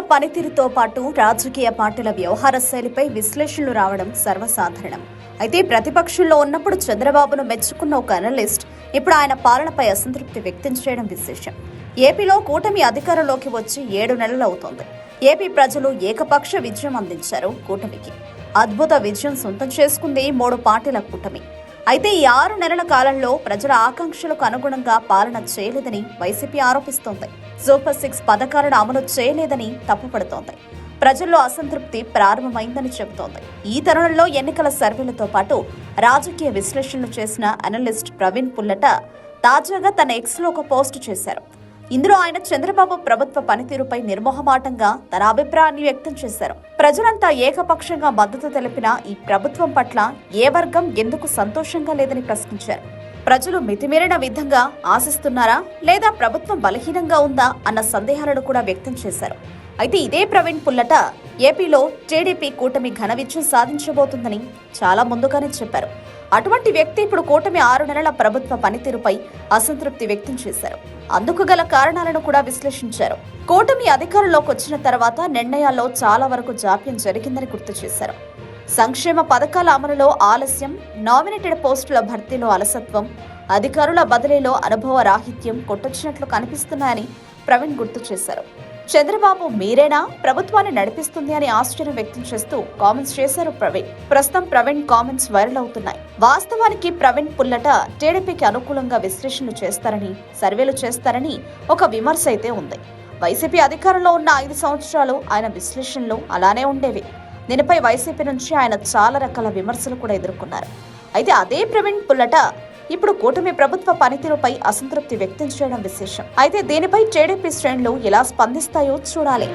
పనితీరుతో పాటు రాజకీయ పార్టీల వ్యవహార శైలిపై విశ్లేషణలు రావడం సర్వసాధారణం. అయితే ప్రతిపక్షంలో ఉన్నప్పుడు చంద్రబాబును మెచ్చుకున్న ఒక అనలిస్ట్ ఇప్పుడు ఆయన పాలనపై అసంతృప్తి వ్యక్తం చేయడం విశేషం. ఏపీలో కూటమి అధికారంలోకి వచ్చి ఏడు నెలలు అవుతోంది ఏపీ ప్రజలు ఏకపక్ష విజయం అందించారు కూటమికి. అద్భుత విజయం సొంతం చేసుకుంది మూడు పార్టీల కూటమి. అయితే ఈ ఆరు నెలల కాలంలో ప్రజల ఆకాంక్షలకు అనుగుణంగా పాలన చేయలేదని వైసీపీ ఆరోపిస్తోంది. సూపర్ సిక్స్ పథకాలను అమలు చేయలేదని తప్పుపడుతోంది. ప్రజల్లో అసంతృప్తి ప్రారంభమైందని చెబుతోంది. ఈ తరుణంలో ఎన్నికల సర్వేలతో పాటు రాజకీయ విశ్లేషణలు చేసిన అనలిస్ట్ ప్రవీణ్ పుల్లట తాజాగా తన ఎక్స్లో ఒక పోస్ట్ చేశారు. ఇందులో ఆయన చంద్రబాబు ప్రభుత్వ పనితీరుపై నిర్మోహమాటంగా తన అభిప్రాయాన్ని వ్యక్తం చేశారు. ప్రజలంతా ఏకపక్షంగా మద్దతు తెలిపిన ఈ ప్రభుత్వం పట్ల ఏ వర్గం ఎందుకు సంతోషంగా లేదని ప్రశ్నించారు. ప్రజలు మితిమీరిన విధంగా ఆశిస్తున్నారా? లేదా ప్రభుత్వం బలహీనంగా ఉందా? అన్న సందేహాలను కూడా వ్యక్తం చేశారు. అయితే ఇదే ప్రవీణ్ పుల్లట ఏపీలో టీడీపీ కూటమి ఘన విజయం సాధించబోతుందని చాలా ముందుగానే చెప్పారు. అటువంటి వ్యక్తి ఇప్పుడు కూటమి ఆరు నెలల ప్రభుత్వ పనితీరుపై అసంతృప్తి వ్యక్తం చేశారు. అందుకు గల కారణాలను కూడా విశ్లేషించారు. కూటమి అధికారంలోకి వచ్చిన తర్వాత నిర్ణయాల్లో చాలా వరకు జాప్యం జరిగిందని గుర్తు చేశారు. సంక్షేమ పథకాల అమలులో ఆలస్యం నామినేటెడ్ పోస్టుల భర్తీలో అలసత్వం అధికారుల బదిలీలో అనుభవ రాహిత్యం కొట్టొచ్చినట్లు కనిపిస్తున్నాయని ప్రవీణ్ గుర్తు చేశారు. చంద్రబాబు మీరేనా? ప్రభుత్వాన్ని నడిపిస్తుంది అని ఆశ్చర్యం వ్యక్తం చేస్తూ కామెంట్స్ చేశారు ప్రవీణ్. ప్రస్తుతం ప్రవీణ్ కామెంట్స్ వైరల్ అవుతున్నాయి. వాస్తవానికి ప్రవీణ్ పుల్లట టీడీపీకి అనుకూలంగా విశ్లేషణలు చేస్తారని సర్వేలు చేస్తారని ఒక విమర్శ అయితే ఉంది. వైసీపీ అధికారంలో ఉన్న ఐదు సంవత్సరాలు ఆయన విశ్లేషణలు అలానే ఉండేవి. దీనిపై వైసీపీ నుంచి ఆయన చాలా రకాల విమర్శలు కూడా ఎదుర్కొన్నారు. అయితే అదే ప్రవీణ్ పుల్లట ఇప్పుడు కూటమి ప్రభుత్వ పనితీరుపై అసంతృప్తి వ్యక్తం చేయడం విశేషం. అయితే దీనిపై టీడీపీ శ్రేణులు ఎలా స్పందిస్తాయో చూడాలి.